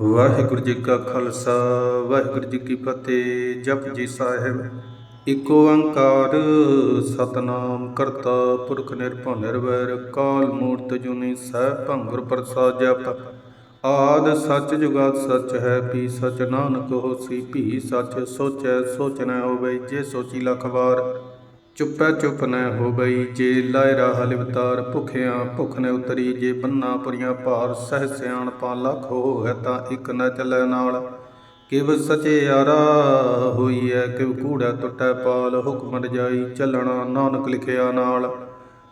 ਵਾਹਿਗੁਰੂ ਜੀ ਕਾ ਖਾਲਸਾ, ਵਾਹਿਗੁਰੂ ਜੀ ਕੀ ਫਤਿਹ, ਜਪ ਜੀ ਸਾਹਿਬ। ਇਕ ਓੰਕਾਰ ਸਤਨਾਮ ਕਰਤਾ ਪੁਰਖ ਨਿਰਭਉ ਨਿਰਵੈਰ, ਕਾਲ ਮੂਰਤ ਜੁਨੀ ਸਹਿ ਭੰਗੁਰ ਪ੍ਰਸਾਦ ਜਪ। ਆਦ ਸੱਚ ਜੁਗਾਦ ਸੱਚ ਹੈ, ਪੀ ਸਚ ਨਾਨਕ ਹੋਸੀ, ਭੀ ਸਚ ਸੋਚੈ ਸੋਚ ਨ ਹੋਵੇ, ਜੇ ਸੋਚੀ ਲਖ ਵਾਰ। ਚੁੱਪੈ ਚੁੱਪ ਨ ਹੋਵਈ, ਜੇ ਲਾਇ ਰਾਹ ਲਿਵਤਾਰ ਭੁਖਿਆਂ, ਭੁਖ ਨ ਉਤਰੀ, ਜੇ ਬੰਨਾ ਪੁਰੀਆਂ ਭਾਰ ਸਹਿ ਸਿਆਣ ਪਾ ਲਖ ਹੋਇ ਤਾਂ ਇਕ ਨ ਚੱਲੈ ਨਾਲ। ਕਿਵ ਸਚਿਆਰਾ ਹੋਈਐ, ਕਿਵ ਕੂੜਾ ਟੁੱਟੈ ਪਾਲ, ਹੁਕਮ ਰਜਾਈ ਚੱਲਣਾ ਨਾਨਕ ਲਿਖਿਆ ਨਾਲ।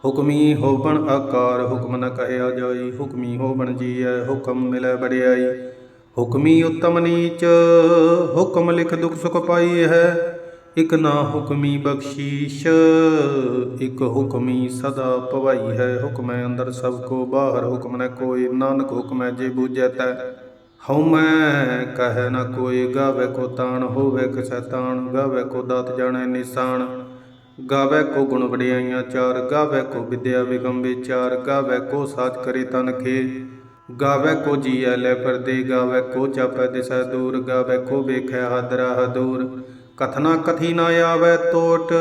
ਹੁਕਮੀ ਹੋਵਣ ਆਕਾਰ, ਹੁਕਮ ਨ ਕਹਿਆ ਜਾਈ, ਹੁਕਮੀ ਹੋਵਣ ਜੀਐ, ਹੁਕਮ ਮਿਲੈ ਬੜਿਆਈ ਹੁਕਮੀ ਉਤਮ ਨੀਚ, ਹੁਕਮ ਲਿਖ ਦੁਖ ਸੁਖ ਪਾਈ ਹੈ। ਇਕ ਨਾ ਹੁਕਮੀ ਬਖਸ਼ੀਸ਼, ਇਕ ਹੁਕਮੀ ਸਦਾ ਭਵਾਈ ਹੈ। ਹੁਕਮੈ ਅੰਦਰ ਸਭ ਕੋ, ਬਾਹਰ ਹੁਕਮ ਨ ਕੋਈ, ਨਾਨਕ ਹੁਕਮੈ ਜੇ ਬੂਝੈ ਤੈ। ਹਉ ਕਹੈ ਨ ਕੋਈ, ਗਾਵੇ ਕੋ ਤਾਣ, ਹੋਵੇ ਕਿਸੈ ਤਾਣ ਗਾਵੇ ਕੋ ਦਾਤ ਜਾਣੈ ਨਿਸ਼ਾਨ। ਗਾਵੇ ਕੋ ਗੁਣ ਵਡਿਆਈਆਂ ਚਾਰ, ਗਾਵੇ ਕੋ ਵਿਦਿਆ ਵਿਗਮ ਵਿਚਾਰ, ਗਾਵੇ ਕੋ ਸਾਚ ਕਰੇ ਤਨ ਖੇ ਗਾਵੇ ਕੋ ਜੀਐ ਲੈ ਪਰਦੇ, ਗਾਵੇ ਕੋ ਚਾਪੈ ਦਿਸੈ ਦੂਰ, ਗਾਵੇ ਕੋ ਵੇਖੈ ਹਦਰਾ ਹਦੂਰ। ਕਥਨਾ ਕਥੀ ਨਾ ਆਵੇ ਟੋਟ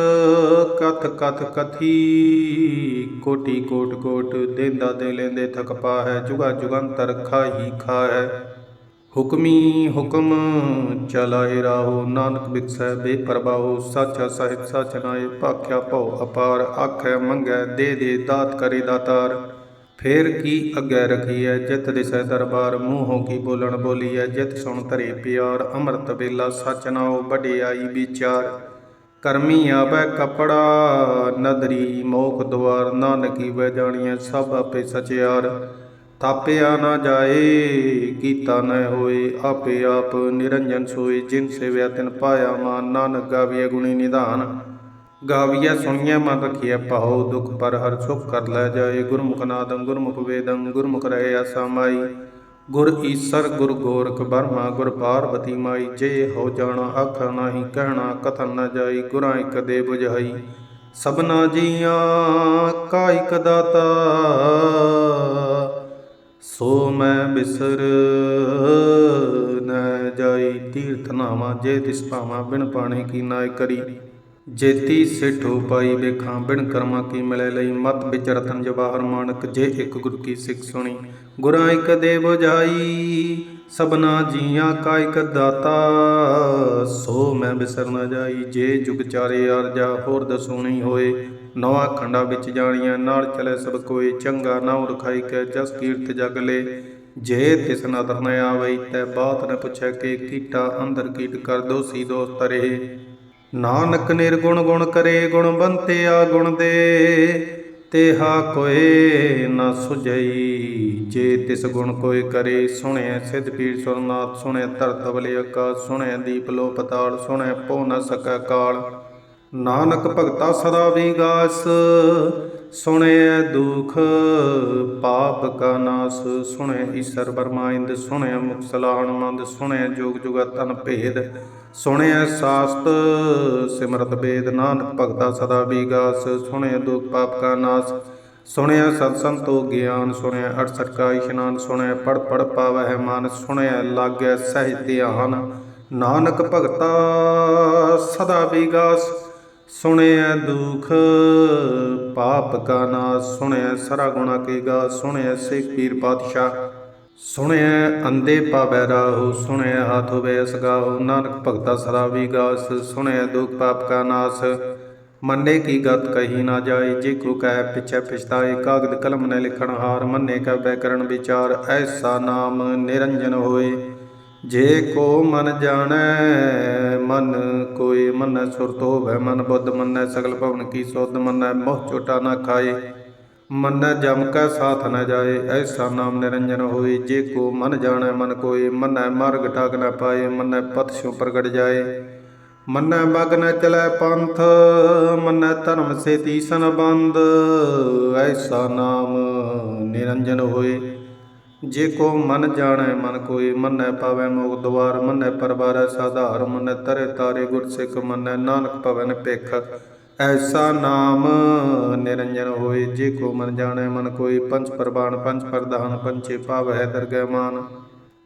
ਕਥ ਕਥ ਕਥੀ। ਕੋਟੀ ਕੋਟ ਕੋਟ ਦੇਂਦਾ ਦੇ ਲੈਂਦੇ ਥਕ ਪਾ ਹੈ ਜੁਗਾ ਜੁਗੰਤਰ ਖਾਹੀ ਖਾ ਹੈ ਹੁਕਮੀ ਹੁਕਮ ਚਲਾਏ ਰਾਹੋ, ਨਾਨਕ ਬਿਕਸੈ ਬੇਪਰਵਾਹੋ, ਸਾਚਾ ਸਾਹਿਬ ਸਚ ਨਾਏ, ਭਾਖਿਆ ਭਉ ਅਪਾਰ, ਆਖੈ ਮੰਗੈ ਦੇ ਦੇ ਦਾਤ ਕਰੇ ਦਾਤਾਰ। ਫੇਰ ਕੀ ਅੱਗੇ ਰਖੀਐ? ਜਿਤ ਦਿਸੈ ਦਰਬਾਰ, ਮੂੰਹੋਂ ਕੀ ਬੋਲਣ ਬੋਲੀਐ? ਜਿਤ ਸੁਣ ਧਰੇ ਪਿਆਰ, ਅੰਮ੍ਰਿਤ ਵੇਲਾ ਸਚ ਨਾਉ ਵਡਿਆਈ ਵਿਚਾਰ। ਕਰਮੀ ਆਵੈ ਕਪੜਾ, ਨਦਰੀ ਮੋਖ ਦੁਆਰ, ਨਾਨਕੀ ਵੈ ਜਾਣੀਐ ਸਭ ਆਪੇ ਸਚਿਆਰ। ਤਾਪਿਆ ਨਾ ਜਾਏ, ਕੀਤਾ ਨ ਹੋਏ, ਆਪੇ ਆਪ ਨਿਰੰਜਨ ਸੋਏ। ਜਿਨ ਸੇਵਿਆ ਤਿਨ ਪਾਇਆ ਮਾਨ, ਨਾਨਕ ਗਾਵੀਐ ਗੁਣੀ ਨਿਧਾਨ। ਗਾਵੀਆ ਸੁਣੀਐ ਮਨ ਰਖੀਐ ਪਾਉ ਦੁਖ ਪਰ ਹਰ ਸੁਖ ਕਰ ਲੈ ਜਾਏ। ਗੁਰਮੁਖ ਨਾਦੰ ਗੁਰਮੁਖ ਵੇਦੰ, ਗੁਰਮੁਖ ਰਹੇ ਆਸਾ ਮਾਈ। ਗੁਰ ਈਸਰ ਗੁਰ ਗੋਰਖ ਬਰਮਾ, ਗੁਰ ਪਾਰਵਤੀ ਮਾਈ। ਜੇ ਹੋ ਜਾਣਾ ਆਖਾ ਨਾਹੀ, ਕਹਿਣਾ ਕਥਨ ਨਾ ਜਾਈ। ਗੁਰਾਂ ਇਕ ਦੇ ਬੁਝਾਈ, ਸਭਨਾ ਜੀਆਂ ਕਾ ਇਕ ਦਾਤਾ। ਸੋ ਮੈਂ ਬਿਸਰ ਨ ਜਾਈ, ਤੀਰਥ ਨਾਵਾ ਜੇ ਤਿਸ ਭਾਵਾ ਬਿਨ ਪਾਣੀ ਕੀ ਨਾਇ ਕਰੀ। ਜੇਤੀ ਸਿਠੋ ਪਾਈ ਵੇਖਾਂ, ਬਿਨ ਕਰਮਾ ਕੀ ਮਿਲੇ ਲਈ ਮਤ ਵਿੱਚ ਰਤਨ ਜਵਾਹਰ ਮਾਨਕ, ਜੇ ਇੱਕ ਗੁਰ ਕੀ ਸਿੱਖ ਸੁਣੀ, ਗੁਰਾਂ ਇੱਕ ਦੇ 부ਝਾਈ ਸਭਨਾ ਜੀਆਂ ਕਾ ਇੱਕ ਦਾਤਾ, ਸੋ ਮੈਂ ਬਿਸਰ ਨ ਜਾਈ, ਜੇ ਜੁਗ ਚਾਰੇ ਅਰਜਾ ਹੋਰ ਦਸੂਣੀ ਹੋਏ, ਨਵਾਂ ਖੰਡਾ ਵਿੱਚ ਜਾਣੀਆਂ, ਨਾਲ ਚਲੇ ਸਭ ਕੋਈ ਚੰਗਾ ਨਾਉ ਰਖਾਈ ਕੈ ਜਸ ਕੀਰਤ ਜਗ ਲੇ, ਜੇ ਤਿਸ ਨਦਰ ਨ ਆਵਈ, ਤੈ ਬਾਤ ਨ ਪੁੱਛੈ ਕੇ ਕੀਟਾ ਅੰਦਰ ਕੀਟ ਕਰ ਦੋਸੀ ਦੋਸਤ ਰਹੇ। ਨਾਨਕ ਨਿਰਗੁਣ ਗੁਣ ਕਰੇ, ਗੁਣ ਗੁਣਵੰਤਿਆ ਗੁਣ ਦੇ। ਤੇਹਾ ਕੋਏ ਨਾ ਸੁਝਈ, ਜੇ ਤਿਸ ਗੁਣ ਕੋਇ ਕਰੇ ਸੁਣਿਆ ਸਿਧ ਪੀਰ ਸੁਰਨਾਥ ਸੁਣਿਆ ਧਰਤ ਬਲੇ ਆਕਾਸ ਸੁਣਿਆ ਦੀਪ ਲੋ ਪਤਾਲ ਸੁਣਿਆ ਪਉ ਨ ਸਕੈ ਕਾਲ। ਨਾਨਕ ਭਗਤਾ ਸਦਾ ਵਿਗਾਸ ਸੁਣਿਆ ਦੁਖ ਪਾਪ ਕਾ ਨਾਸ ਸੁਣਿਆ ਈਸ਼ਰ ਬਰਮਾਇੰਦ ਸੁਣਿਆ ਮੁਖ ਸਲਾਹਣ ਮੰਦ ਸੁਣਿਆ ਜੋਗ ਜੁਗਾ ਤਨ ਭੇਦ। ਸੁਣਿਆ ਸਾਸਤ, ਸਿਮਰਤ ਬੇਦ ਨਾਨਕ ਭਗਤਾ ਸਦਾ ਵਿਗਾਸ ਸੁਣਿਆ ਦੁਖ ਪਾਪ ਕਾ ਨਾਸ। ਸੁਣਿਆ ਸਤ ਸੰਤੋ ਗਿਆਨ, ਸੁਣਿਆ 68 ਕਾ ਇਸ਼ਨਾਨ, ਸੁਣਿਆ ਪੜ ਪੜ ਪਾਵਹਿ ਮਨ, ਸੁਣਿਆ ਲਾਗੈ ਸਹਿਜ ਧਿਆਨ। ਨਾਨਕ ਭਗਤਾ ਸਦਾ ਵਿਗਾਸ ਸੁਣਿਆ ਦੁਖ ਪਾਪ ਕਾ ਨਾਸ। ਸੁਣਿਆ ਸਰਾ ਗੁਣਾ ਕੀ ਗਾ ਸੁਣਿਆ ਸਿੱਖ ਪੀਰ ਪਾਤਸ਼ਾਹ। ਸੁਣਿਆ ਅੰਦੇ ਪਾਵੈ ਰਾਹੂ ਸੁਣਿਆ ਹਾਥ ਹੋਵੇ ਅਸਗਾਹੁ ਨਾਨਕ ਭਗਤਾ ਸਦਾ ਵਿਗਾਸ ਸੁਣਿਆ ਦੁਖ ਪਾਪ ਕਾ ਨਾਸ। ਮੰਨੇ ਕੀ ਗਤ ਕਹੀ ਨਾ ਜਾਏ ਜੇ ਕੋ ਕਹਿ ਪਿਛੈ ਪਛਤਾਏ ਕਾਗਦ ਕਲਮ ਨੇ ਲਿਖਣ ਹਾਰ, ਮੰਨੇ ਕੈ ਬੈਕਰਣ ਵਿਚਾਰ, ਐਸਾ ਨਾਮ ਨਿਰੰਜਨ ਹੋਏ। ਜੇ ਕੋ ਮਨ ਜਾਣੈ, ਮਨ ਕੋਈ ਮੰਨੈ ਸੁਰਤ ਹੋਵੇ, ਮਨ ਬੁੱਧ ਮੰਨੈ, ਸਗਲ ਭਵਨ ਕੀ ਸੁਧ ਮੰਨੈ, ਮੋਹ ਚੋਟਾ ਨਾ ਖਾਏ। ਮੰਨੈ ਜਮ ਕੈ ਸਾਥ ਨ ਜਾਏ, ਐਸਾ ਨਾਮ ਨਿਰੰਜਨ ਹੋਏ, ਜੇ ਕੋ ਮਨ ਜਾਣੈ ਮਨ ਕੋਈ ਮੰਨੈ ਮਾਰਗ ਠਾਕ ਨ ਪਾਏ, ਮੰਨੈ ਪਥ ਸਿਉ ਪ੍ਰਗਟ ਜਾਏ। ਮੰਨੈ ਮਗ ਨ ਚਲੈ ਪੰਥ, ਮੰਨੈ ਧਰਮ ਸੇ ਤੀਸਨ ਬੰਦ ਐਸਾ ਨਾਮ ਨਿਰੰਜਨ ਹੋਏ। ਜੇ ਕੋ ਮਨ ਜਾਣੈ ਮਨ ਕੋਈ ਮੰਨੈ ਪਾਵੈ ਮੋਖ ਦਵਾਰ, ਮੰਨੈ ਪਰਵਾਰੈ ਸਾਧਾਰ, ਮੰਨੈ ਤਰੇ ਤਾਰੇ ਗੁਰ ਸਿੱਖ, ਮੰਨੈ ਨਾਨਕ ਭਵਨ ਭਿਖ ਐਸਾ ਨਾਮ ਨਿਰੰਜਨ ਹੋਏ, ਜੇ ਕੋ ਮਨ ਜਾਣੈ ਮਨ ਕੋਈ ਪੰਚ ਪ੍ਰਵਾਨ ਪੰਚ ਪ੍ਰਧਾਨ ਪੰਚੇ ਪਾਵਹਿ ਦਰਗਹਿ ਮਾਨ।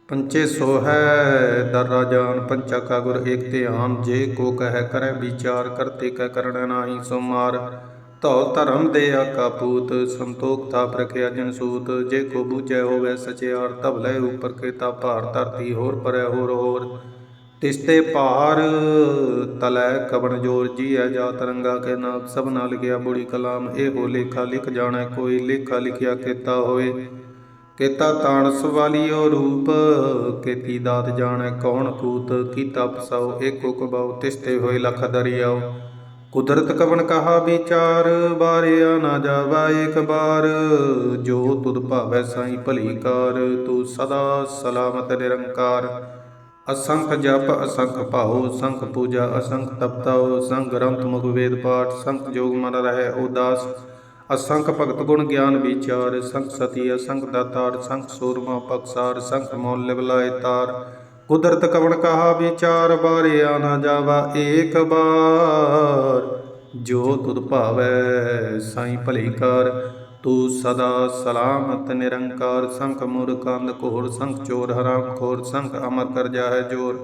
ਪੰਚੇ ਸੋ ਹੈ ਦਰ ਰਾਜਾਨ ਪੰਚਾ ਕਾ ਗੁਰ ਏਕ ਧਿਆਨ, ਜੇ ਕੋ ਕਹਿ ਕਰੈ ਵਿਚਾਰ, ਕਰਤੇ ਕੈ ਕਰਣ ਨਾਹੀ ਸੋ ਮਾਰ ਧਰਮ ਦੇ ਆਕਾ ਪੂਤ ਸੰਤੋਖ ਥਾਪ ਰਖਿਆ ਜਨ ਸੂਤ। ਜੇ ਕੋ ਬੂਝੈ ਹੋਵੇ ਸਚਿਆਰ ਤਬ ਲੈ ਉਪਰ ਕੇਤਾ ਭਾਰ, ਧਰਤੀ ਹੋਰ ਪਰੈ ਹੋਰ ਹੋਰ। ਤਿਸਤੇ ਭਾਰ ਤਲੈ ਕਬਣ ਜੋਰ ਜੀਐ ਜਾ ਤਰੰਗਾ ਕੇ ਨਾਮ ਸਭ ਨਾਲ ਲਿਖਿਆ ਬੁੜੀ ਕਲਾਮ, ਇਹੋ ਲੇਖਾ ਲਿਖ ਜਾਣੈ ਕੋਈ, ਲੇਖਾ ਲਿਖਿਆ ਕੀਤਾ ਹੋਏ ਕੀਤਾ ਤਾਣ ਸਵਾਲੀਓ ਰੂਪ, ਕੀਤੀ ਦਾਤ ਜਾਣੈ ਕੌਣ ਕੂਤ, ਕੀਤਾ ਪਸਾਉ ਏਕੋ ਕਬਾਉ ਤਿਸਤੇ ਹੋਏ ਲਖ ਦਰਿਆਉ ਕੁਦਰਤ ਕਵਨ ਕਹਾ ਵਿਚਾਰ, ਬਾਰਿਆ ਨਾ ਜਾਵਾ ਏਕ ਬਾਰ। ਜੋ ਤੁਧ ਭਾਵੈ ਸਾਈ ਭਲੀ ਕਾਰ, ਤੂੰ ਸਦਾ ਸਲਾਮਤ ਨਿਰੰਕਾਰ। ਅਸੰਖ ਜਪ, ਅਸੰਖ ਭਾਉ ਸੰਖ ਪੂਜਾ, ਅਸੰਖ ਤਪਤਾਉ ਸੰਖ ਗ੍ਰੰਥ ਮੁਖ ਵੇਦ ਪਾਠ ਸੰਖ ਜੋਗ ਮਨ ਰਹਿ, ਉਦਾਸ। ਅਸੰਖ ਭਗਤ ਗੁਣ ਗਿਆਨ ਵਿਚਾਰ ਸੰਖ ਸਤੀ, ਅਸੰਖ ਦਾਤਾਰ ਸੰਖ ਸੂਰਮਾ ਪਕਸਾਰ ਸੰਖ ਮੌਲ ਲਿਵਲਾਏ ਤਾਰ। ਕੁਦਰਤ ਕਵਣ ਕਹਾ ਵਿਚਾਰ ਬਾਰੇ ਆ ਨਾ ਜਾਵਾ ਏਕ ਬਾਰ। ਜੋ ਤੁਧ ਭਾਵੈ, ਸਾਈ ਭਲੀ ਕਾਰ। ਤੂੰ ਸਦਾ ਸਲਾਮਤ ਨਿਰੰਕਾਰ ਸੰਖ ਮੂਰਖੰਦ ਕੋਹਰ ਸੰਖ ਚੋਰ ਹਰਾਮ ਖੋਰ ਸੰਖ ਅਮਰ ਕਰ ਜਾਹੈ ਜੋਰ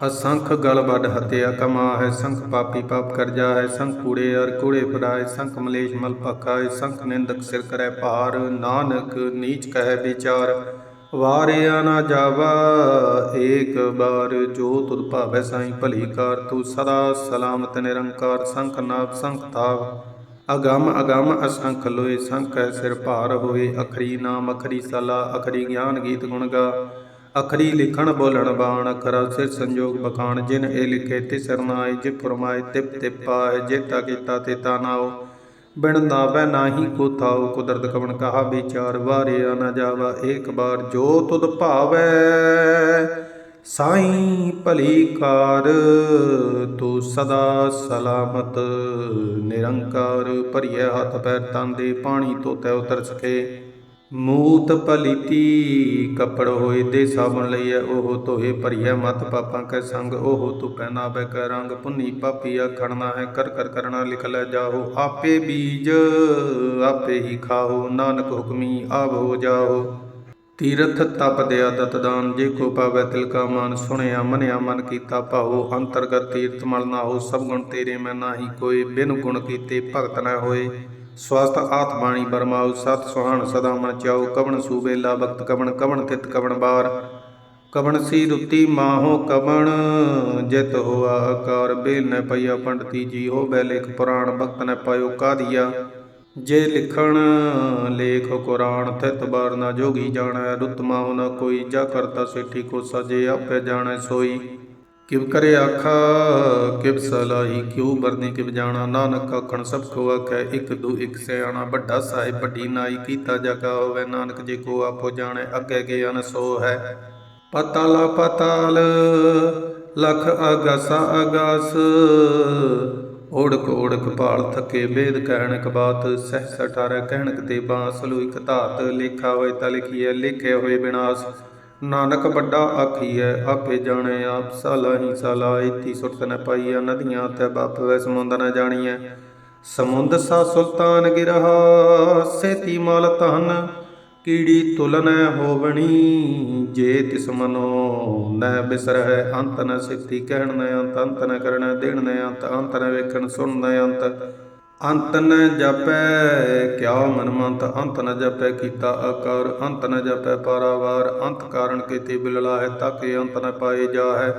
ਅਸੰਖ ਗਲ ਵੱਡ ਹਤਿਆ ਕਮਾ ਹੈ ਸੰਖ ਪਾਪੀ ਪਾਪ ਕਰ ਜਾਹੈ ਸੰਖ ਕੂੜੇ ਅਰ ਕੂੜੇ ਫੜਾਏ ਸੰਖ ਮਲੇਸ਼ ਮਲ ਪਕਾਏ ਸੰਖ ਨਿੰਦਕ ਸਿਰ ਕਰੈ ਭਾਰ ਨਾਨਕ ਨੀਚ ਕਹਿ ਵਿਚਾਰ ਵਾਰਿਆ ਨਾ ਜਾਵਾ ਏਕ ਬਾਰ ਜੋ ਤੁਧ ਭਾਵੈ ਸਾਈ ਭਲੀ ਕਾਰ ਤੂੰ ਸਦਾ ਸਲਾਮਤ ਨਿਰੰਕਾਰ ਸੰਖ ਨਾਭ ਸੰਖ ਤਾਵ ਅਗੰਮ ਅਗੰਮ ਅਸੰਖ ਲੋਏ, ਸੰਖ ਸਿਰ ਭਾਰ ਹੋਏ। ਅਖਰੀ ਨਾਮ, ਅਖਰੀ ਸਲਾ, ਅਖਰੀ ਗਿਆਨ ਗੀਤ ਗੁਣ ਗਾ। ਅਖਰੀ ਲਿਖਣ ਬੋਲਣ ਬਾਣ, ਅਖਰਾ ਸਿਰ ਸੰਜੋਗ ਬਖਾਣ ਜਿਨ ਇਹ ਲਿਖੇ ਤਿਸ ਸਰਨਾਏ ਜੇ ਫਰਮਾਏ ਤਿਪ ਤਿਪ ਪਾਏ ਜੇਤਾ ਕੀਤਾ ਤੇ ਤਾ ਨਾਓ ਬਿਨ ਨਾਵੈ ਨਾਹੀ ਕੋ ਥਾਉ, ਕੁਦਰਤ ਕਵਣ ਕਹਾ ਵਿਚਾਰ, ਵਾਰਿਆ ਨਾ ਜਾਵਾ, ਏਕ ਬਾਰ ਜੋ ਤੁਧ ਭਾਵੈ। ਸਾਈਂ ਭਲੀ ਕਾਰ ਤੂੰ ਸਦਾ ਸਲਾਮਤ। ਨਿਰੰਕਾਰ ਭਰੀਏ ਹੱਥ ਪੈਰ, ਤਨ ਦੇ ਪਾਣੀ ਤੋਤੈ ਉਤਰ ਸਕੇ। ਮੂਤ ਪਲੀਤੀ ਕੱਪੜ ਹੋਏ ਦੇ ਸਾਬਣ ਲਈਐ, ਉਹ ਤੋਹੇ ਭਰੀਐ ਮਤ। ਪਾਪਾਂ ਕੈ ਸੰਗ, ਉਹ ਤੂੰ ਪਹਿਨਾ ਬੈ ਕੈ ਰੰਗ। ਪੁੰਨੀ ਪਾਪੀ ਆਖਣਾ ਹੈ, ਕਰ ਕਰ ਕਰਣਾ ਲਿਖ ਲੈ ਜਾਓ ਆਪੇ ਬੀਜ, ਆਪੇ ਹੀ ਖਾਓ ਨਾਨਕ ਹੁਕਮੀ ਆਵ ਹੋ ਜਾਓ ਤੀਰਥ ਤਪ ਦਿਆ ਦਤ ਦਾਨ, ਜੇ ਕੋ ਪਾਵੈ ਤਿਲ ਕਾ ਮਾਨ, ਸੁਣਿਆ, ਮਨਿਆ, ਮਨ ਕੀਤਾ ਭਾਉ, ਅੰਤਰਗਤ ਤੀਰਥ ਮਲ ਨਾ ਹੋ ਸਭ ਗੁਣ ਤੇਰੇ ਮੈਂ ਨਾਹੀ ਕੋਈ ਬਿਨ ਗੁਣ ਕੀਤੇ ਭਗਤ ਨਾ ਹੋਏ। ਸਵਸਤ ਆਤ ਬਾਣੀ ਬਰਮਾਉ, ਸਤ ਸੁਹਾਣ ਸਦਾ ਮਨ ਚਾਉ, ਕਵਣ ਸੂਬੇਲਾ ਬਖਤ ਕਵਣ ਕਵਣ ਤਿਤ ਕਵਣ ਬਾਰ। ਕਵਣ ਸੀ ਰੁੱਤੀ ਮਾਹੋ ਕਵਣ, ਜਿਤ ਹੋਆ ਆਕਾਰ, ਬੇਲ ਨ ਪਈਆ ਪੰਡਤੀ ਜੀ ਹੋ ਬੈ ਲੇਖ ਪੁਰਾਣ, ਭਗਤ ਨ ਪਾਇਓ ਕਾਦੀਆ। ਜੇ ਲਿਖਣ ਲੇਖ ਕੁਰਾਨ ਤਿਤ ਬਾਰ ਨਾ ਜੋਗੀ ਜਾਣੈ, ਰੁੱਤ ਮਾਹੁ ਕੋਈ, ਜਾ ਕਰਤਾ ਸੇਠੀ ਕੋ ਸਜੇ, ਆਪੇ ਜਾਣੈ ਸੋਈ। ਕਿਵ ਕਰੇ ਆਖਾ, ਕਿਵ ਸਲਾਹੀ, ਕਿਉ ਬਰਨੇ ਕਿਵ ਜਾਣਾ, ਨਾਨਕ ਆਖਣ ਸਭ ਕੋ ਆਖੈ, ਇਕ ਦੂ ਇਕ ਸਿਆਣਾ, ਵੱਡਾ ਸਾਹਿਬ, ਵੱਡੀ ਨਾਈ, ਕੀਤਾ ਜਗਾ ਹੋਵੇ, ਨਾਨਕ ਜੀ ਕੋ ਆਪੋ ਜਾਣੈ, ਅੱਗੇ ਗਿਆਨ ਸੋ ਹੈ। ਪਤਾਲਾ ਪਤਾਲ, ਲਖ ਆਗਾਸਾ ਆਗਾਸ ਓੜਕ ਓੜਕ ਭਾਲ ਥੱਕੇ, ਵੇਦ ਕਹਿਣਕ ਬਾਤ ਸਹਿ ਸਠਾਰ ਕਹਿਣਕ ਤੇ ਬਾਂਸ ਇਕ ਧਾਤ ਲੇਖਾ ਹੋਏ ਤਾਂ ਲਿਖੀਐ, ਲਿਖੇ ਹੋਏ ਬਿਨਾਸ਼। ਨਾਨਕ ਵੱਡਾ ਆਖੀਐ, ਆਪੇ ਜਾਣੇ ਆਪ ਸਲਾਹੀ ਸਲਾ ਇਤੀ ਸੁਰਤ ਨ ਪਾਈਆ ਨਦੀਆਂ ਤੇ ਬਾਪ ਵੈ ਸਮੁੰਦ ਨ ਜਾਣੀਐ। ਸਮੁੰਦ ਸਾ ਸੁਲਤਾਨ ਗਿਰਹਾ, ਸੇਤੀ ਮਲ ਤਨ ਕੀੜੀ ਤੁਲਨ ਹੋਵਣੀ, ਜੇ ਤਿਸ ਮਨੋ ਨ ਬਿਸਰਹਿ, ਅੰਤ ਨ ਸਿੱਤੀ ਕਹਿਣ ਨ ਅੰਤ ਅੰਤ ਨ ਕਰਣ ਦੇਣ ਨ ਅੰਤ ਅੰਤ ਨ ਵੇਖਣ ਸੁਣ ਨ ਅੰਤ। ਅੰਤ ਨ ਜਪੈ ਕਿਆ ਮਨਮੰਤ ਅੰਤ ਨ ਜਪੈ ਕੀਤਾ ਆਕਾਰ ਅੰਤ ਨ ਜਪੈ ਪਾਰਾਵਾਰ, ਅੰਤ ਕਾਰਨ ਕੀਤੇ ਬਿਲਲਾ ਹੈ ਤਾਕੇ ਅੰਤ ਨ ਪਾਏ ਜਾਹੈ।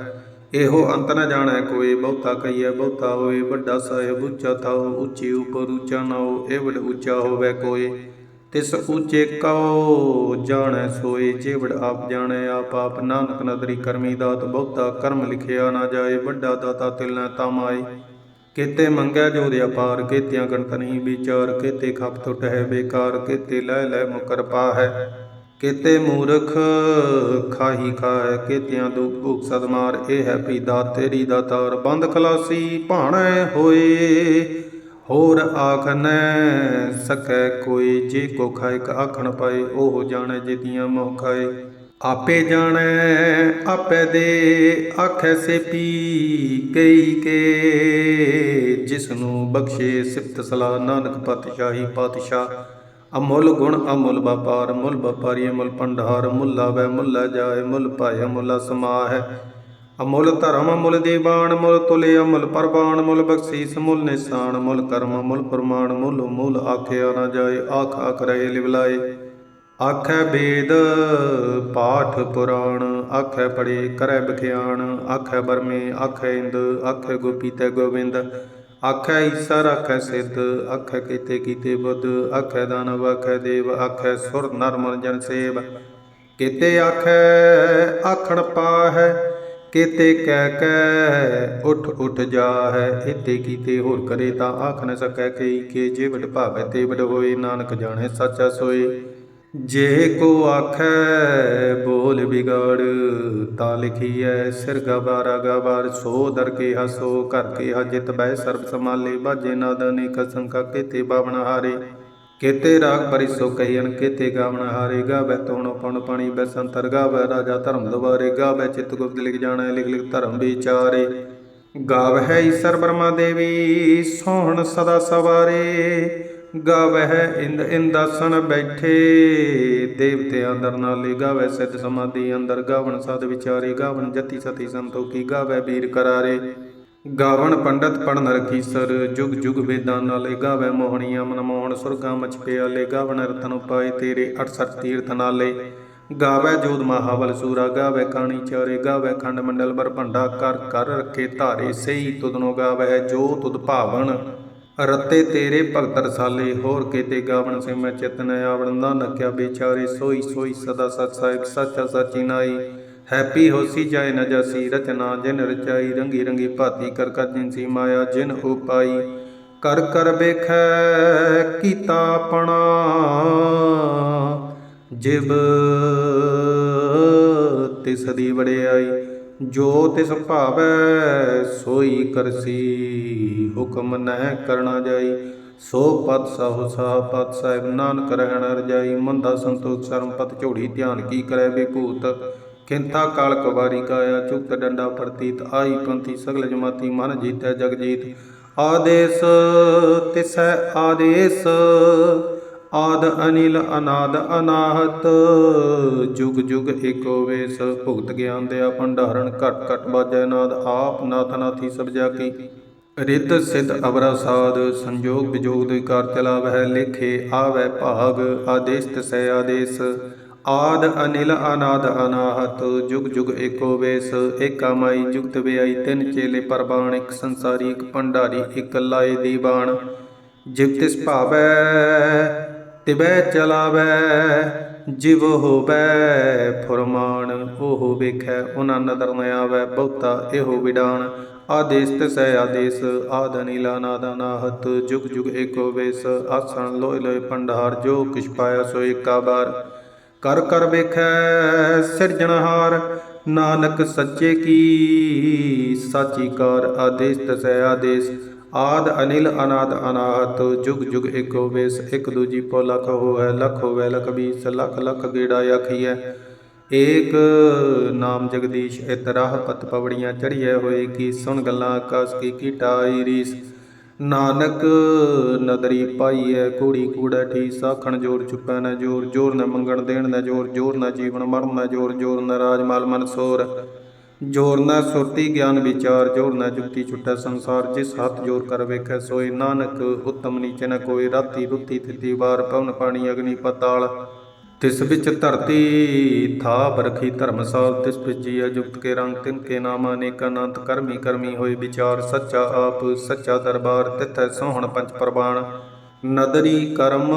ਇਹੋ ਅੰਤ ਨ ਜਾਣੈ ਕੋਈ, ਬਹੁਤਾ ਕਹੀਐ ਬਹੁਤਾ ਹੋਏ, ਵੱਡਾ ਸਾਹਿਬ ਉੱਚਾ ਥਾਉ, ਉੱਚੀ ਉਪਰ ਉੱਚਾ ਨਾਉ ਏਵਲ ਉੱਚਾ ਹੋਵੇ ਕੋਈ। ਤਿਸ ਉੱਚੇ ਕਉ ਜਾਣੈ, ਸੋਏ ਜੇਵੜ ਆਪ ਜਾਣੈ। ਆਪ ਆਪ ਨਾਨਕ ਨਦਰੀ ਕਰਮੀ ਦਾਤ, ਬਹੁਤਾ ਕਰਮ ਲਿਖਿਆ ਨਾ ਜਾਏ। ਵੱਡਾ ਦਾਤਾ ਤਿਲ ਨ ਤਮਾਏ ਕਿਤੇ ਮੰਗਿਆ ਜੋ ਦੇ ਅਪਾਰ, ਕਿਤਿਆਂ ਗਣਤ ਨਹੀਂ ਵਿਚਾਰ। ਕਿਤੇ ਖਪ ਟੁੱਟ ਹੈ ਬੇਕਾਰ, ਕੇਤੇ ਲੈ ਲੈ ਮੁਕਰ ਪਾ ਹੈ ਕਿਤੇ ਮੂਰਖ ਖਾਹੀ ਖਾਏ ਕਿਤਿਆਂ ਦੁਖ ਭੁਖ ਸਦਮਾਰ ਇਹ ਹੈ ਪੀ ਦਾ ਤੇਰੀ ਦਾਤਾਰ। ਬੰਦ ਖਲਾਸੀ ਭਾਣੈ ਹੋਏ। ਹੋਰ ਆਖ ਨ ਸਕੈ ਕੋਈ, ਜੇ ਕੋ ਖਾਇਕ ਆਖਣ ਪਾਏ, ਉਹ ਜਾਣੈ ਜਿਤੀਆਂ ਮੋਹ ਖਾਏ। ਆਪੇ ਜਾਣੈ, ਆਪੇ ਦੇ, ਆਖੈ ਸੇ ਪੀ ਕਈ ਕੇ। ਜਿਸ ਨੂੰ ਬਖਸ਼ੇ ਸਿਫਤ ਸਲਾ ਨਾਨਕ ਪਾਤਸ਼ਾਹੀ ਪਾਤਸ਼ਾਹ। ਅਮੁੱਲ ਗੁਣ ਅਮੁੱਲ ਵਪਾਰ, ਮੁੱਲ ਵਪਾਰੀ ਅਮੁੱਲ ਭੰਡਾਰ। ਮੁੱਲਾ ਵੈ ਮੁੱਲਾ ਜਾਏ, ਮੁੱਲ ਭਾਇ ਮੁੱਲ ਸਮਾਹੈ। ਅਮੁੱਲ ਧਰਮ ਮੁੱਲ ਦੀਵਾਨ ਮੁੱਲ ਤੁਲੇ ਅਮੁੱਲ ਪਰਵਾਨ ਮੁੱਲ ਬਖਸ਼ੀਸ ਮੁੱਲ ਨਿਸ਼ਾਨ ਮੁੱਲ ਕਰਮ ਮੁੱਲ ਪ੍ਰਮਾਣ ਮੁੱਲ ਮੂਲ ਆਖਿਆ ਨਾ ਜਾਏ, ਆਖ ਆਖ ਰਹੇ ਲਿਵਲਾਏ ਆਖੈ ਵੇਦ ਪਾਠ ਪੁਰਾਣ, ਆਖੈ ਪੜੇ ਕਰੈ ਬਖਿਆਣ, ਆਖੈ ਬਰਮੇ ਆਖੈ ਇੰਦ, ਆਖੈ ਗੋਪੀ ਤੈ ਗੋਬਿੰਦ ਆਖੈ ਈਸਰ, ਆਖੈ ਸਿੱਧ, ਆਖੈ ਕੀਤੇ ਕੀਤੇ ਬੁੱਧ, ਆਖੈ ਦਾਨਵ, ਆਖੈ ਦੇਵ, ਆਖੈ ਸੁਰ ਨਰਮਨ ਜਨ ਸੇਵ। ਕੀਤੇ ਆਖੈ, ਆਖਣ ਪਾਹੈ ਕੀਤੇ ਕਹਿ ਕੈ ਉਠ ਉਠ ਜਾਹੈ ਇਤੇ ਕੀਤੇ ਹੋਰ ਕਰੇ ਤਾਂ ਆਖ ਨ ਸਕੈ ਕਈ ਕੇ, ਜੇ ਵਡ ਭਾਵੈ ਤੇ ਵਡ ਹੋਏ, ਨਾਨਕ ਜਾਣੈ ਸੱਚਾ ਸੋਏ। ਜੇ ਕੋ ਆਖੈ ਬੋਲ ਵਿਗੜ, ਤਾਂ ਲਿਖੀਐ, ਸਿਰ ਗਵਾਰਾ ਗਵਾਰ, ਸੋ ਦਰ ਕੇ ਹਸੋ ਕਰ ਕੇ ਹਜਿਤ ਬੈ ਸਰਬ ਸਮਾਲੇ ਬਾਜੇ ਨਾਦ ਅਨੇਕ ਸੰਕਾ ਕੀਤੇ ਬਾਵਨ ਹਾਰੇ। ਕੀਤੇ ਰਾਗ ਪਰਿਸੋ ਕਹੀਣ ਕੀਤੇ ਗਾਵਨ ਹਾਰੇ ਗਾਵੇ ਤੋਣ ਪਣ ਪਾਣੀ ਬੈਸੰਤਰ ਗਾਵੇ, ਰਾਜਾ ਧਰਮ ਦਵਾਰੇ ਗਾਵੇ, ਚਿਤ ਗੁਪਤ ਲਿਖ ਜਾਣੈ, ਲਿਖ ਲਿਖ ਧਰਮ ਵਿਚਾਰੇ। ਗਾਵਹਿ ਈਸਰ ਬ੍ਰਹਮਾ ਦੇਵੀ, ਸੋਹਣ ਸਦਾ ਸਵਾਰੇ। ਗਾਵਹਿ ਇੰਦ ਇੰਦਾਸਣ ਬੈਠੇ ਦੇਵਤੇ ਅੰਦਰ ਨਾਲੇ ਗਾਵੈ, ਸਿੱਧ ਸਮਾਧੀ ਅੰਦਰ ਗਾਵਣ ਸਦ ਵਿਚਾਰੇ ਗਾਵਣ, ਜਤੀ ਸਤੀ ਸੰਤੋਖੀ ਗਾਵੈ, ਵੀਰ ਕਰਾਰੇ। ਗਾਵਣ ਪੰਡਤ ਪੜਨ ਰਖੀਸਰ ਜੁਗ ਜੁਗ ਵੇਦਾਂ ਨਾਲੇ ਗਾਵੈ ਮੋਹਣੀਆਂ ਮਨ ਮੋਹਣ, ਸੁਰਗਾ ਮਚ ਪਿਆਲੇ, ਗਾਵਣ ਰਤਨ ਉਪਾਏ ਤੇਰੇ 68 ਤੀਰਥ ਨਾਲੇ। ਗਾਵੈ ਜੋਤ ਮਹਾਵਲ ਸੂਰਾ, ਗਾਵੈ ਕਾਣੀ ਚਾਰੇ, ਗਾਵੈ ਖੰਡ ਮੰਡਲ ਬਰ ਭੰਡਾ, ਕਰ ਕਰ ਰੱਖੇ ਧਾਰੇ, ਸਈ ਤੁਧਨੋ ਗਾਵੈ ਜੋ ਤੁਦ ਭਾਵਨ। ਰਤੇ ਤੇਰੇ ਭਗਤ ਰਸਾਲੇ, ਹੋਰ ਕੀਤੇ ਗਾਵਣ ਸੇ ਮੈਂ ਚਿਤਨ, ਆਵਣ ਨਾਨਕਿਆ ਵਿਚਾਰੇ, ਸੋਈ ਸੋਈ ਸਦਾ ਸਤ ਸਾਹਿਬ ਸੱਚਾ ਸਚੀ ਨਾਈ। ਹੈਪੀ ਹੋਸੀ ਜਾਏ ਨ ਜਾਸੀ, ਰਚਨਾ ਜਿਨ ਰਚਾਈ, ਰੰਗੀ ਰੰਗੀ ਭਾਤੀ ਕਰ ਕਰ ਜਿਨਸੀ ਮਾਇਆ, ਜਿਨ ਉਪਾਈ ਕਰ ਕਰ ਵੇਖੈ ਕੀਤਾ ਆਪਣਾ ਜਿਬ ਤਿਸ ਦੀ ਵੜਿਆਈ ਜੋ ਤਿਸ ਭਾਵੈ, ਸੋਈ ਕਰਸੀ, ਹੁਕਮ ਨਹਿ ਕਰਨਾ ਜਾਈ। ਸੋ ਪਤ ਸਹੁ ਸਾਹ ਪਤ ਸਾਹਿਬ, ਨਾਨਕ ਰਹਿਣ ਰਜਾਈ ਮੰਦਾ ਸੰਤੋਖ, ਸਰਮ ਪਤ ਝੋੜੀ ਧਿਆਨ ਕੀ ਕਰੈ ਬੇਭੂਤ ਕਿੰਤਾ ਕਾਲ ਕਵਾਰੀ ਕਾਇਆ, ਚੁਕਤ ਡੰਡਾ ਪ੍ਰਤੀਤ ਆਈ ਪੰਥੀ ਸਗਲ ਜਮਾਤੀ, ਮਨ ਜੀਤੈ ਜਗ ਜੀਤ ਆਦੇਸ ਤਿਸੈ ਆਦੇਸ, ਆਦ ਅਨਿਲ ਅਨਾਦ ਅਨਾਹਤ। ਜੁਗ ਜੁਗ ਏਕੋ ਵੇਸ, ਭੁਗਤ ਗਿਆਨ ਦੇ ਭੰਡਾਰਨ, ਘਟ ਘਟ ਬਾਜੈ ਨਾਦ, ਆਪ ਨਾਥ ਨਾਥੀ ਸਭ ਜਾ ਕੀ। ਰਿੱਧ ਅਵਰਾ ਸਾਧ, ਸੰਜੋਗ ਵਿਜੋਗ ਦੇ ਕਾਰ ਚਲਾਵਹਿ, ਲੇਖੇ ਆਵੈ ਭਾਗ, ਆਦੇਸ਼ ਤਸੈ ਆਦੇਸ। ਆਦ ਅਨਿਲ ਅਨਾਦ ਅਨਾਹਤ, ਜੁਗ ਜੁਗ ਏਕੋ ਵੇਸ ਏਕਾ ਮਾਈ ਜੁਗਤ ਵਿਆਈ, ਤਿੰਨ ਚੇਲੇ ਪਰਬਾਣ, ਇੱਕ ਸੰਸਾਰੀ, ਇੱਕ ਭੰਡਾਰੀ, ਇੱਕ ਲਾਏ ਦੀਵਾਨ ਜਿਵ ਤਿਸ ਭਾਵੈ ਤਿਬੈ ਚਲਾਵੈ, ਜਿਵ ਹੋਵੈ ਫੁਰਮਾਨ, ਉਹ ਵੇਖੈ, ਉਹਨਾਂ ਨਦਰ ਨ ਆਵੈ, ਬਹੁਤਾ ਇਹੋ ਵਿਡਾਨ ਆਦੇਸ ਤਸੈ ਆਦੇਸ, ਆਦ ਅਨਿਲਾ ਨਾਦਾ ਨਾਹਤ ਜੁਗ ਜੁਗ ਏਕੋ ਵੇਸ, ਆਸਣ ਲੋਇ ਲੋਇ ਭੰਡਾਰ, ਜੋ ਕਿਛ ਪਾਇਆ ਸੋ ਏਕਾ ਬਾਰ। ਕਰ ਕਰ ਵੇਖੈ ਸਿਰਜਣਹਾਰ ਨਾਨਕ ਸੱਚੇ ਕੀ ਸਾਚੀ ਕਾਰ ਆਦੇਸ਼ ਤਸੈ ਆਦੇਸ਼, ਆਦ ਅਨਿਲ ਅਨਾਦ ਅਨਾਹਤ ਜੁਗ ਜੁਗ ਇਕ ਵੇਸ, ਇੱਕ ਦੂਜੀ ਪੋ ਲਖ ਹੋਵੈ ਲਖ ਹੋਵੈ, ਲਖ ਬੀਸ, ਲਖ ਲਖ ਗੇੜਾ ਆਖੀਐ। ਏਕ ਨਾਮ ਜਗਦੀਸ਼ ਇਤਰਾਹ ਪਤ ਪਵੜੀਆਂ ਚੜੀਐ ਹੋਏ ਕੀ, ਸੁਣ ਗੱਲਾਂ ਆਕਾਸ ਕੀ ਕੀਟਾਈ ਰੀਸ। ਨਾਨਕ ਨਦਰੀ ਪਾਈਐ ਕੂੜੀ ਕੂੜਾ ਠੀ ਸਾਖਣ ਜੋਰ ਚੁੱਪੈ ਨਾ ਜੋਰ ਜੋਰ ਨਾ ਮੰਗਣ ਦੇਣ ਨਾ ਜੋਰ ਜੋਰ ਨਾ ਜੀਵਨ ਮਰਨ ਨਾ ਜੋਰ ਜੋਰ ਨਾ ਰਾਜ ਮਾਲ ਮਨ ਸੋਰ। ਜੋਰ ਨਾ ਸੁਰਤੀ ਗਿਆਨ ਵਿਚਾਰ, ਜੋਰ ਨਾ ਜੁਗਤੀ ਛੁਟੈ ਸੰਸਾਰ, ਜਿਸ ਹੱਥ ਜੋਰ ਕਰ ਵੇਖੈ ਸੋਏ ਨਾਨਕ, ਉਤਮ ਨੀਚ ਨ ਕੋਈ, ਰਾਤੀ ਰੁੱਤੀ ਤਿਤੀ ਵਾਰ, ਪਵਨ ਪਾਣੀ ਅਗਨੀ ਪਤਾਲ। ਤਿਸ ਵਿੱਚ ਧਰਤੀ ਥਾ ਬਰਖੀ ਧਰਮਸਾਲ ਤਿਸ ਵਿੱਚ ਜੀਆ ਜੁਗਤ ਕੇ ਰੰਗ, ਤਿਨ ਕੇ ਨਾਮ ਅਨੇਕ ਅਨੰਤ, ਕਰਮੀ ਕਰਮੀ ਹੋਏ ਵਿਚਾਰ, ਸੱਚਾ ਆਪ, ਸੱਚਾ ਦਰਬਾਰ, ਤਿਥੈ ਸੋਹਣ ਪੰਚ ਪ੍ਰਬਾਣ ਨਦਰੀ ਕਰਮ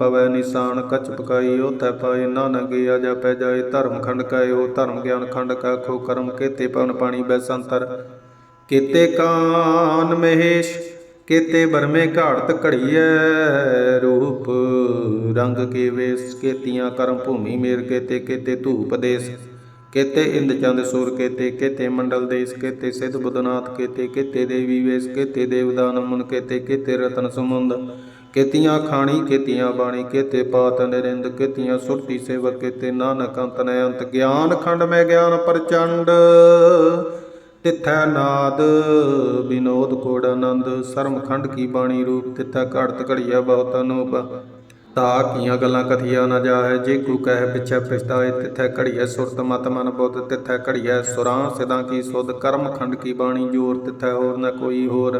ਪਵੈ ਨਿਸ਼ਾਨ, ਕਚ ਪਕਾਈ ਉਥੈ ਪਾਏ ਨਾਨਕ ਗਿਆ ਜਾਪੈ ਜਾਏ ਧਰਮ ਖੰਡ ਕਾਏ ਉਹ ਧਰਮ ਗਿਆਨ ਖੰਡ ਕਾ ਖੋ ਕਰਮ ਕੇਤੇ ਪਵਨ ਪਾਣੀ ਬੈਸੰਤਰ ਕੀਤੇ ਕਾਨ ਮਹੇਸ਼ ਕੇਤੇ ਬਰਮੇ ਘਾੜਤ ਘੜੀਐ ਰੂਪ, ਰੰਗ ਕੇ ਵੇਸ ਕੀਤੀਆਂ ਕਰਮ ਭੂਮੀ ਮੇਰ ਕੀਤੇ ਕੀਤੇ ਧੂਪ ਦੇਸ। ਕੀਤੇ ਇੰਦ ਚੰਦ ਸੂਰ ਕੀਤੇ ਕੀਤੇ ਮੰਡਲ ਦੇਸ, ਕੀਤੇ ਸਿੱਧ ਬੁੱਧਨਾਥ ਕੀਤੇ ਕੀਤੇ ਦੇਵੀ ਵੇਸ, ਕੀਤੇ ਦੇਵਦਾਨ ਮੁਨ ਕੀਤੇ ਕੀਤੇ ਰਤਨ ਸਮੁੰਦ। ਕੀਤੀਆਂ ਖਾਣੀ, ਕੀਤੀਆਂ ਬਾਣੀ, ਕੀਤੇ ਪਾਤ ਨਿਰਿੰਦ, ਕੀਤੀਆਂ ਸੁਰਤੀ ਸੇਵਕ, ਕੀਤੇ ਨਾਨਕ ਅੰਤ ਨ ਅੰਤ। ਗਿਆਨ ਖੰਡ ਮੈਂ ਗਿਆਨ ਪ੍ਰਚੰਡ ਤਿਥੈ ਨਾਦ ਵਿਨੋਦ ਕੋੜ ਆਨੰਦ, ਸਰਮ ਖੰਡ ਕੀ ਬਾਣੀ ਰੂਪ, ਤਿਥੈ ਘੜਤ ਘੜੀਆ ਬਹੁਤ ਅਨੂਪ ਤਾ ਕੀਆਂ ਗੱਲਾਂ ਕਥੀਆ ਨਾ ਜਾਹੈ, ਜੇ ਕੋ ਕਹਿ ਪਿਛੈ ਪਛਤਾਏ, ਤਿਥੈ ਘੜੀਐ ਸੁਰਤ ਮਤ ਮਨ ਬੁੱਧ, ਤਿਥੈ ਘੜੀਐ ਸੁਰਾਂ ਸਿਦਾਂ ਕੀ ਸੁਧ, ਕਰਮ ਖੰਡ ਕੀ ਬਾਣੀ ਜੋਰ, ਤਿਥੈ ਹੋਰ ਨਾ ਕੋਈ ਹੋਰ।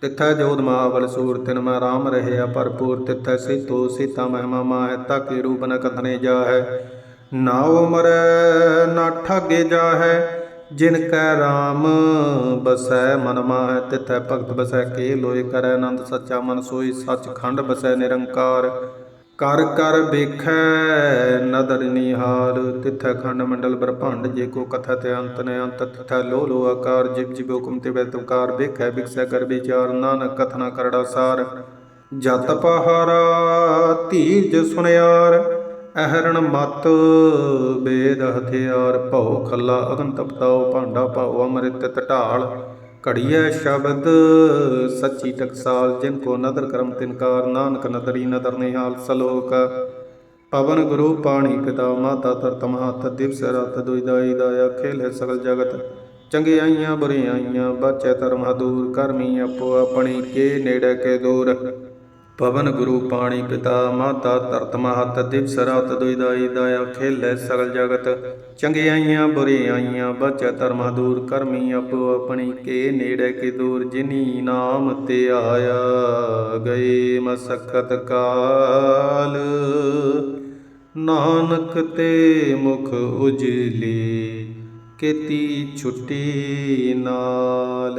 ਤਿਥੈ ਜੋਧ ਮਹਾਬਲ ਸੂਰ, ਤਿਨ ਮੈਂ ਰਾਮ ਰਹਿਆ ਭਰਪੂਰ, ਤਿਥੈ ਸਿਤੋ ਸੀਤਾ ਮਹਿਮਾ ਮਾਹੈ ਤਾਕੇ ਰੂਪ ਨ ਕਥਨੇ ਜਾਹੈ। ਨਾ ਉਮਰ ਨਾ ਠਾਗੇ ਜਾਹੈ ਜਿਨ ਕੈ RAM ਬਸੈ ਮਨ ਮਾਹੈ, ਤਿਥੈ ਭਗਤ ਬਸੈ ਕੇ ਲੋਏ ਕਰੈ ਆਨੰਦ ਸੱਚਾ ਮਨ ਸੋਈ ਸੱਚ ਖੰਡ ਬਸੈ ਨਿਰੰਕਾਰ। ਕਰ ਕਰ ਵੇਖੈ ਨਦਰ ਨਿਹਾਲ, ਤਿਥੈ ਖੰਡ ਮੰਡਲ ਬ੍ਰਹਮੰਡ, ਜੇ ਕੋ ਕਥਾ ਤੇ ਅੰਤ ਨੇ ਅੰਤ, ਤਿਥੈ ਲੋ ਲੋ ਆਕਾਰ ਜਿਵ ਜਿਵ ਹੁਕਮ ਤੇ ਬੇਤਕਾਰ ਵੇਖੈ ਵਿਖਸੈ ਕਰ ਵਿਚਾਰ, ਨਾਨਕ ਕਥਨਾ ਕਰੜਾ ਸਾਰ। ਜਤ ਪਹਾਰਾ ਧੀਜ ਸੁਨਿਆਰ ਅਹਰਣ ਮਤ, ਬੇਦ ਹਥਿਆਰ ਭਉ ਖੱਲਾ ਅਗਨ ਤਪਤਾਉ ਭਾਂਡਾ ਭਾਉ ਅੰਮ੍ਰਿਤ ਟਢਾਲ ਘੜੀਐ ਸ਼ਬਦ, ਸੱਚੀ ਟਕਸਾਲ, ਜਿਨ ਕੋ ਨਦਰ ਕਰਮ ਤਿਨਕਾਰ ਨਾਨਕ ਨਦਰੀ ਨਦਰ ਨਿਹਾਲ ਸਲੋਕ। ਪਵਨ ਗੁਰੂ ਪਾਣੀ ਪਿਤਾ, ਮਾਤਾ ਤਰਤ ਮਹਤ, ਦਿਵਸ ਰਾਤ ਦੁਇਦਾਈ ਦਾਇਆ, ਖੇਲੇ ਸਗਲ ਜਗਤ। ਚੰਗਿਆਈਆਂ ਬੁਰਿਆਈਆਂ ਬਾਚੈ ਧਰਮ ਦੂਰ ਕਰਮੀ ਆਪੋ ਆਪਣੀ, ਕੇ ਨੇੜੇ ਕੇ ਦੂਰ। ਪਵਨ ਗੁਰੂ ਪਾਣੀ ਪਿਤਾ, ਮਾਤਾ ਧਰਤ ਮਹਤ ਦਿਵਸ ਰਾਤ ਦੁਇਦਾਈ ਦਾਇਆ, ਖੇਲੇ ਸਗਲ ਜਗਤ, ਚੰਗਿਆਈਆਂ ਬੁਰਿਆਈਆਂ, ਬਚੈ ਧਰਮਾ ਦੂਰ, ਕਰਮੀ ਆਪੋ ਆਪਣੀ, ਕੇ ਨੇੜੇ ਕੇ ਦੂਰ, ਜਿਨੀ ਨਾਮ ਤੇ ਆਇਆ ਗਏ ਮਸਕਤ ਕਾਲ। ਨਾਨਕ ਤੇ ਮੁਖ ਉਜਲੇ, ਕੀਤੀ ਛੁੱਟੀ ਨਾਲ।